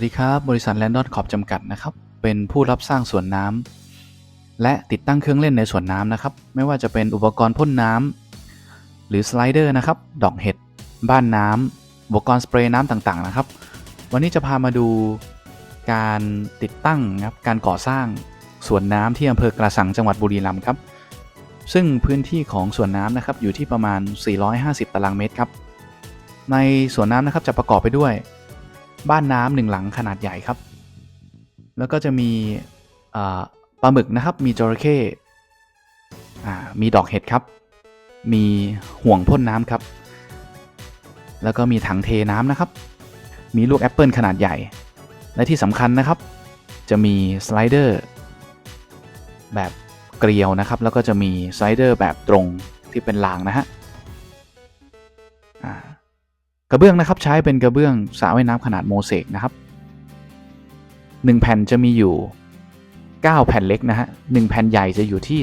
วัสดีครับ บริษัทแลนดอนขอบจำกัดนะครับ เป็นผู้รับสร้างสวนน้ำและติดตั้งเครื่องเล่นในสวนน้ำนะครับ ไม่ว่าจะเป็นอุปกรณ์พ่นน้ำหรือสไลเดอร์นะครับ ดอกเห็ด บ้านน้ำอุปกรณ์สเปรย์น้ำต่างๆนะครับ วันนี้จะพามาดูการติดตั้งครับ การก่อสร้างสวนน้ำที่อำเภอกระสังจังหวัดบุรีรัมย์ครับ ซึ่งพื้นที่ของสวนน้ำนะครับอยู่ที่ประมาณ 450 ตารางเมตรครับ ในสวนน้ำนะครับจะประกอบไปด้วย บ้านน้ำหนึ่งหลังขนาดใหญ่ครับ แล้วก็จะมีปลาหมึกนะครับ มีจระเข้อ่ามีดอกเห็ดครับ มีห่วงพ่นน้ำครับ แล้วก็มีถังเทน้ำนะครับ มีลูกแอปเปิลขนาดใหญ่ และที่สำคัญนะครับ จะมีสไลเดอร์แบบเกลียวนะครับ แล้วก็จะมีสไลเดอร์แบบตรงที่เป็นรางนะฮะ กระเบื้องนะครับใช้เป็นกระเบื้องสระว่ายน้ำขนาดโมเสกนะครับ 1 แผ่นจะมีอยู่ 9 แผ่นเล็กนะฮะ1แผ่นใหญ่จะอยู่ที่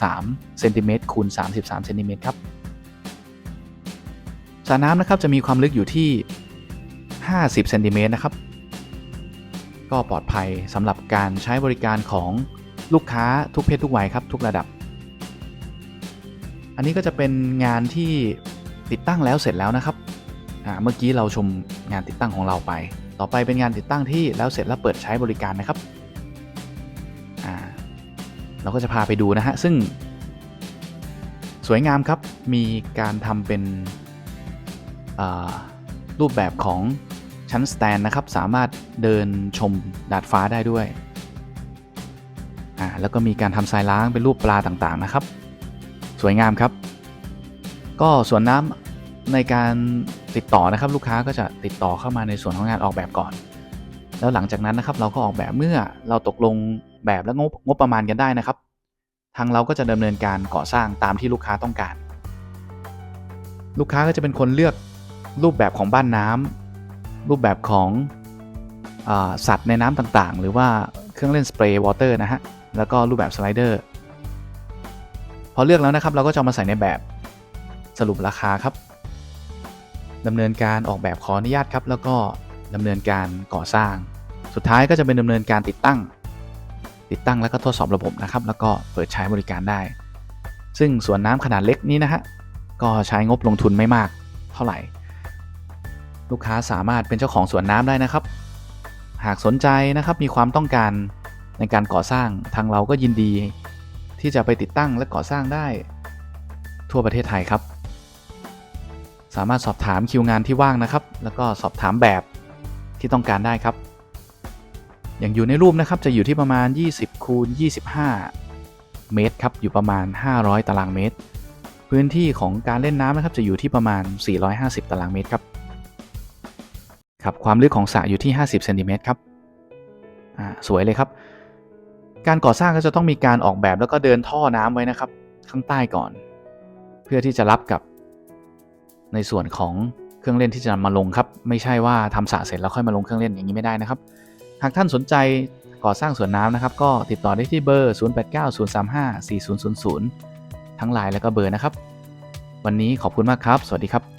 33เซนติเมตรคูณ33เซนติเมตรครับสระน้ำนะครับจะมีความลึกอยู่ที่ 50เซนติเมตรนะครับ ก็ปลอดภัยสำหรับการใช้บริการของลูกค้าทุกเพศทุกวัยครับทุกระดับ อันนี้ก็จะเป็นงานที่ติดตั้งแล้วเสร็จแล้วนะครับ อ่าเมื่อกี้เราชมงานติดตั้งของเราไป ต่อไปเป็นงานติดตั้งที่แล้วเสร็จแล้วเปิดใช้บริการนะครับอ่าเราก็จะพาไปดูนะฮะซึ่ง สวยงามครับมีการทำเป็นรูปแบบของชั้นสแตนนะครับสามารถเดินชมดาดฟ้าได้ด้วยอ่าแล้วก็มีการทำทรายล้างเป็นรูปปลาต่างๆนะครับ สวยงามครับ ก็สวนน้ำ ในการติดต่อนะครับลูกค้าก็จะติดต่อเข้ามาในส่วนของงานออกแบบก่อน แล้วหลังจากนั้นนะครับเราก็ออกแบบเมื่อเราตกลงแบบและงบงบประมาณกันได้นะครับ ทางเราก็จะดำเนินการก่อสร้างตามที่ลูกค้าต้องการ ลูกค้าก็จะเป็นคนเลือกรูปแบบของบ้านน้ำรูปแบบของอสัตว์ในน้ำต่างๆ หรือว่าเครื่องเล่นสเปรย์วอเตอร์นะฮะแล้วก็รูปแบบสไลเดอร์พอเลือกแล้วนะครับเราก็จะมาใส่ในแบบสรุปราคาครับ ดำเนินการออกแบบขออนุญาตครับ แล้วก็ดำเนินการก่อสร้าง สุดท้ายก็จะเป็นดำเนินการติดตั้ง ติดตั้งแล้วก็ทดสอบระบบนะครับ แล้วก็เปิดใช้บริการได้ ซึ่งสวนน้ำขนาดเล็กนี้นะฮะก็ใช้งบลงทุนไม่มากเท่าไหร่ ลูกค้าสามารถเป็นเจ้าของสวนน้ำได้นะครับ หากสนใจนะครับมีความต้องการในการก่อสร้างทางเราก็ยินดี ที่จะไปติดตั้งและก่อสร้างได้ ทั่วประเทศไทยครับ สามารถสอบถามคิวงานที่ว่างนะครับ แล้วก็สอบถามแบบที่ต้องการได้ครับ อย่างอยู่ในรูปนะครับจะอยู่ที่ประมาณ 20คูณ25 เมตรครับอยู่ประมาณ 500 ตารางเมตร พื้นที่ของการเล่นน้ำนะครับจะอยู่ที่ประมาณ 450 ตารางเมตรครับครับความลึกของสระอยู่ที่ 50เซนติเมตรครับอ่าสวยเลยครับ การก่อสร้างก็จะต้องมีการออกแบบแล้วก็เดินท่อน้ำไว้นะครับ ข้างใต้ก่อน เพื่อที่จะรับกับ ในส่วนของเครื่องเล่นที่จะนำมาลงครับ ไม่ใช่ว่าทำสระเสร็จแล้วค่อยมาลงเครื่องเล่นอย่างนี้ไม่ได้นะครับ หากท่านสนใจก่อสร้างสวนน้ำนะครับ ก็ติดต่อได้ที่เบอร์ 0890354000 ทั้งไลน์และก็เบอร์นะครับ วันนี้ขอบคุณมากครับ สวัสดีครับ